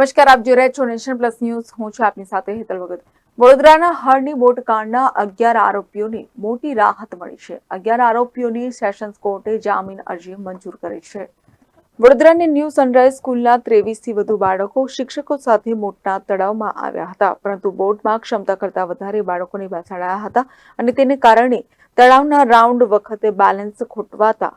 નમસ્કાર, આપ જોઈ રહ્યા છો નેશન પ્લસ ન્યૂઝ. હું છું આપની સાથે હેતલ ભગત. વડોદરાના હળની બોટ અગિયાર આરોપીઓને મોટી રાહત મળી છે. અગિયાર આરોપીઓની સેશન્સ કોર્ટે જામીન અરજી મંજૂર કરી છે. વડોદરાની ન્યૂ સનરાઈઝ સ્કૂલના ત્રેવીસથી વધુ બાળકો શિક્ષકો સાથે મોટા તળાવમાં આવ્યા હતા. પરંતુ બોટમાં ક્ષમતા કરતાં વધારે બાળકોને બેસાડાયા હતા અને તેને કારણે તળાવના રાઉન્ડ વખતે બેલેન્સ ખોટવાતા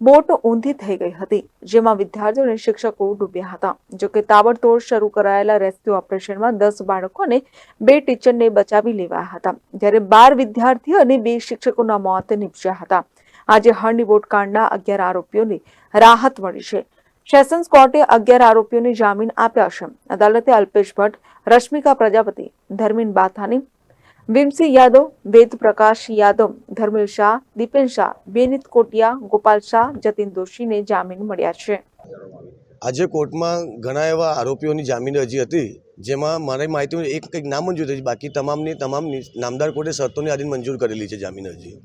બોટ ઊંધી થઈ ગઈ હતી, જેમાં વિદ્યાર્થીઓ અને શિક્ષકો ડૂબ્યા હતા. જોકે તાબડતોડ શરૂ કરાયેલા રેસ્ક્યુ ઓપરેશનમાં દસ બાળકો અને બે ટીચરને બચાવી લેવાયા હતા, જ્યારે બાર વિદ્યાર્થીઓ અને બે શિક્ષકોના મોત નીપજ્યા હતા. આજે હંડી બોટ કાંડના અગિયાર આરોપીઓને રાહત મળી છે. સેશન્સ કોર્ટે અગિયાર આરોપીઓને જામીન આપ્યા છે. અદાલતે અલ્પેશ ભટ્ટ, રશ્મિકા પ્રજાપતિ, ધર્મીન બાથાની વિમસી યાદવ વેદ પ્રકાશ યાદવ, ધર્મેલ શાહ, દીપેન શાહ, બેનિત કોટિયા, ગોપાલ શાહ, જતીન દોશીને જામીન મળ્યા છે. આજે કોર્ટમાં ઘણા એવા આરોપીઓની જામીન અરજી હતી, જેમાં મારી માહિતી એક કંઈક ના મંજૂર થઈ બાકી તમામની, તમામ નામદાર કોર્ટે શરતોની આધીન મંજૂર કરેલી છે જામીન અરજી.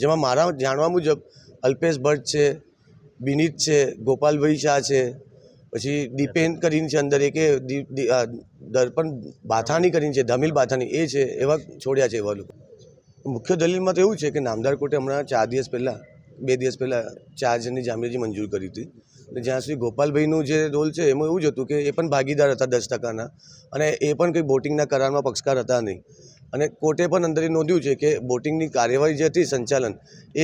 જેમાં મારા જાણવા મુજબ અલ્પેશ ભટ્ટ છે, બિનિત છે, ગોપાલભાઈ શાહ છે પછી દીપેન કરીને છે અંદર એક દર્પણ બાથાની કરીને છે, ધમીલ બાથાની, એ છે, એવા છોડ્યા છે એવા લોકો. મુખ્ય દલીલમાં તો એવું છે કે નામદાર કોર્ટે હમણાં ચાર દિવસ પહેલાં, બે દિવસ પહેલાં ચાર જણની જામીન મંજૂર કરી હતી. જ્યાં સુધી ગોપાલભાઈનું જે રોલ છે, એમાં એવું જ હતું કે એ પણ ભાગીદાર હતા દસ ટકાના અને એ પણ કંઈ બોટિંગના કરારમાં પક્ષકાર હતા નહીં. અને કોર્ટે પણ અંદર એ નોંધ્યું છે કે બોટિંગની કાર્યવાહી જે હતી સંચાલન,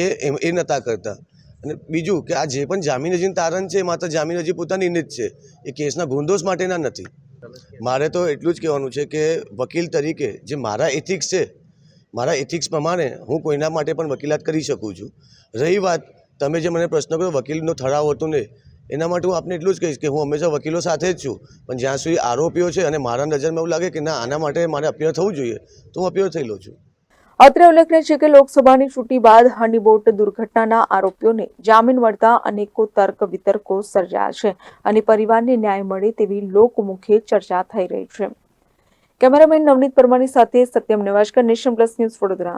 એ એ નહોતા કરતા. અને બીજું કે આ જે પણ જામીન અરજીનું તારણ છે માત્ર જામીન અરજી પોતાની જ છે. એ કેસના ગુંદોષ માટેના નથી. મારે તો એટલું જ કહેવાનું છે કે વકીલ તરીકે જે મારા એથિક્સ છે, મારા એથિક્સ પ્રમાણે હું કોઈના માટે પણ વકીલાત કરી શકું છું. રહી વાત, તમે જે મને પ્રશ્ન કર્યો, વકીલનો ઠરાવ હતો ને, એના માટે હું આપને એટલું જ કહીશ કે હું હંમેશા વકીલો સાથે જ છું. પણ જ્યાં સુધી આરોપીઓ છે અને મારા નજરમાં એવું લાગે કે ના, આના માટે મારે અપિયર થવું જોઈએ, તો હું અપીયર થઈ લઉં છું. અત્રે ઉલ્લેખનીય છે કે લોકસભાની ચૂંટણી બાદ હની બોટ દુર્ઘટનાના આરોપીઓને જામીન મળતા અનેકો તર્ક વિતર્કો સર્જાયા છે અને પરિવારને ન્યાય મળે તેવી લોકમુખે ચર્ચા થઈ રહી છે. કેમેરામેન નવનીત પરમાની સાથે સત્યમ નેવાશકર નેશન પ્લસ ન્યૂઝ વડોદરા.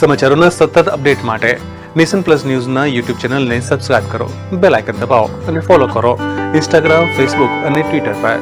સમાચારોના સતત અપડેટ માટે નેશન પ્લસ ન્યૂઝના યુટ્યુબ ચેનલને સબસ્ક્રાઇબ કરો, બેલ આઇકન દબાવો અને ફોલો કરો ઇન્સ્ટાગ્રામ, ફેસબુક અને ટ્વિટર પર.